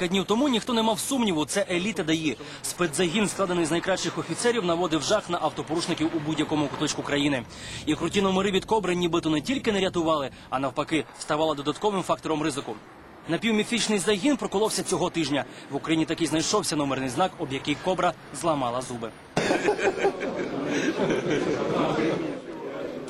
Кілька днів тому ніхто не мав сумніву. Це еліта ДАІ. Спецзагін, складений з найкращих офіцерів, наводив жах на автопорушників у будь-якому куточку країни. І круті номери від кобри нібито не тільки не рятували, а навпаки, ставали додатковим фактором ризику. Напівміфічний загін проколовся цього тижня. В Україні таки знайшовся номерний знак, об який кобра зламала зуби.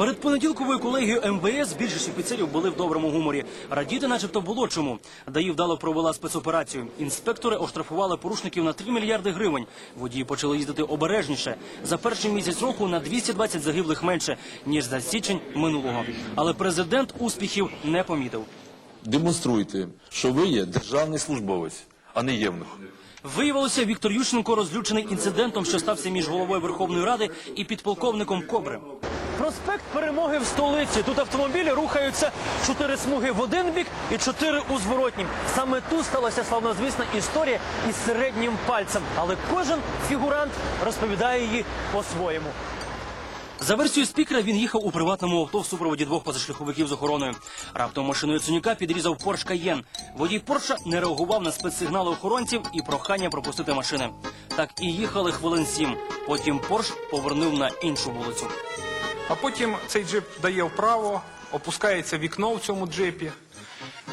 Перед понеділковою колегією МВС більшість офіцерів були в доброму гуморі. Радіти, начебто, було чому. ДАІ вдало провела спецоперацію. Інспектори оштрафували порушників на 3 мільярди гривень. Водії почали їздити обережніше. За перший місяць року на 220 загиблих менше ніж за січень минулого. Але президент успіхів не помітив. Демонструйте, що ви є державний службовець, а не євнух. Виявилося, Віктор Ющенко розлючений інцидентом, що стався між головою Верховної Ради і підполковником Кобри. Проспект перемоги в столиці. Тут автомобілі рухаються чотири смуги в один бік і чотири у зворотнім. Саме тут сталася славнозвісна історія із середнім пальцем, але кожен фігурант розповідає її по-своєму. За версією спікера він їхав у приватному авто в супроводі двох позашляховиків з охороною. Раптом машину Яценюка підрізав Порш Каєн. Водій Порша не реагував на спецсигнали охоронців і прохання пропустити машини. Так і їхали хвилин сім. Потім Порш повернув на іншу вулицю. А потім цей джип дає вправо, опускається вікно в цьому джипі.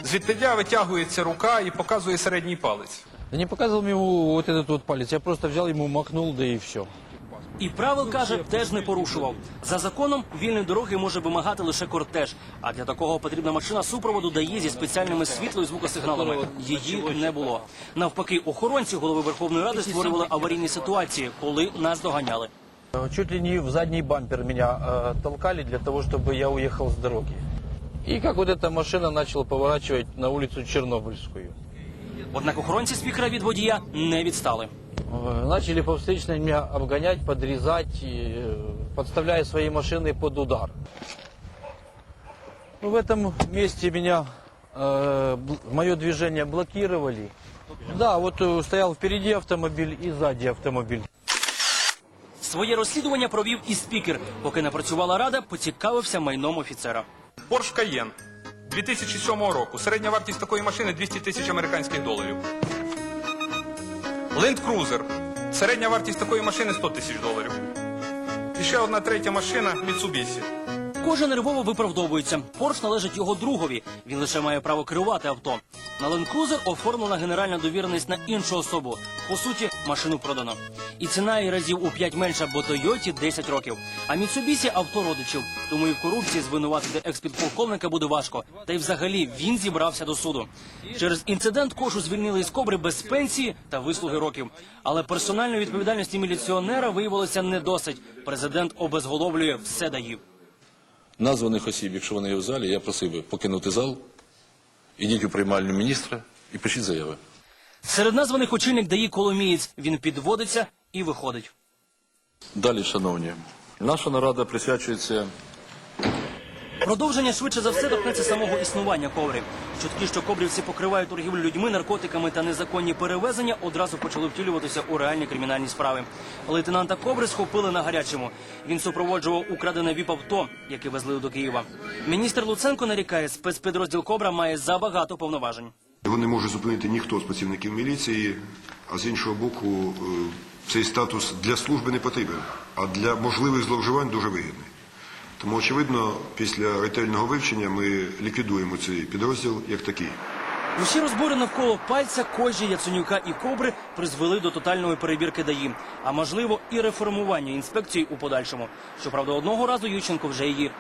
Звідтидя витягується рука і показує середній палець. Да не показывал ему вот этот вот палец, я просто взял ему махнул, да и все. І правил каже, теж не порушував. За законом вільної дороги може вимагати лише кортеж. А для такого потрібна машина супроводу дає зі спеціальними світло і звукосигналами. Її не було. Навпаки, охоронці голови Верховної Ради створювали аварійні ситуації, коли нас доганяли. Э, Чуть ли не в задний бампер меня э, толкали для того, чтобы я уехал с дороги. И как вот эта машина начала поворачивать на улицу Чернобыльскую. Однак охоронці спікера від водія не відстали. Э, Начали по встречной меня обгонять, подрезать, и, э, подставляя свои машины под удар. Ну, В этом месте меня, мое движение блокировали. Да, вот э, стоял впереди автомобиль и сзади автомобиль. Своє розслідування провів і спікер. Поки не працювала рада, поцікавився майном офіцера. Порш Каєн 2007 року. Середня вартість такої машини 200 тисяч американських доларів. Ленд Крузер. Середня вартість такої машини 100 тисяч доларів. І ще одна третя машина Mitsubishi. Кожен нервово виправдовується. Порш належить його другові. Він лише має право керувати авто. На Cruiser оформлена генеральна довіреність на іншу особу. По суті, машину продано. І ціна її разів у п'ять менша, бо Тойоті 10 років. А Mitsubishi – авто родичів. Тому і в корупції звинуватити експідполковника буде важко. Та й взагалі він зібрався до суду. Через інцидент кошу звільнили із кобри без пенсії та вислуги років. Але персональної відповідальності міліціонера виявилося не досить. Президент обезголовлює все даїв. Названих осіб, якщо вони є в залі, я просив би покинути зал, ідіть у приймальню міністра і пишіть заяви. Серед названих очільник дає Коломієць. Він підводиться і виходить. Далі, шановні, наша нарада присвячується Продовження швидше за все торкнеться самого існування коври. Чутки, що кобрівці покривають торгівлю людьми, наркотиками та незаконні перевезення, одразу почали втілюватися у реальні кримінальні справи. Лейтенанта Кобри схопили на гарячому. Він супроводжував украдене віп-авто, яке везли до Києва. Міністр Луценко нарікає, спецпідрозділ Кобра має забагато повноважень. Його не може зупинити ніхто з працівників міліції, а з іншого боку, е, цей статус для служби не потрібен, а для можливих зловживань дуже вигідний. Тому, очевидно, після ретельного вивчення ми ліквідуємо цей підрозділ як такий. Усі розбори навколо пальця, кожі, Яценюка і Кобри призвели до тотальної перебірки ДАІ, а можливо і реформування інспекції у подальшому. Щоправда, одного разу Ющенко вже її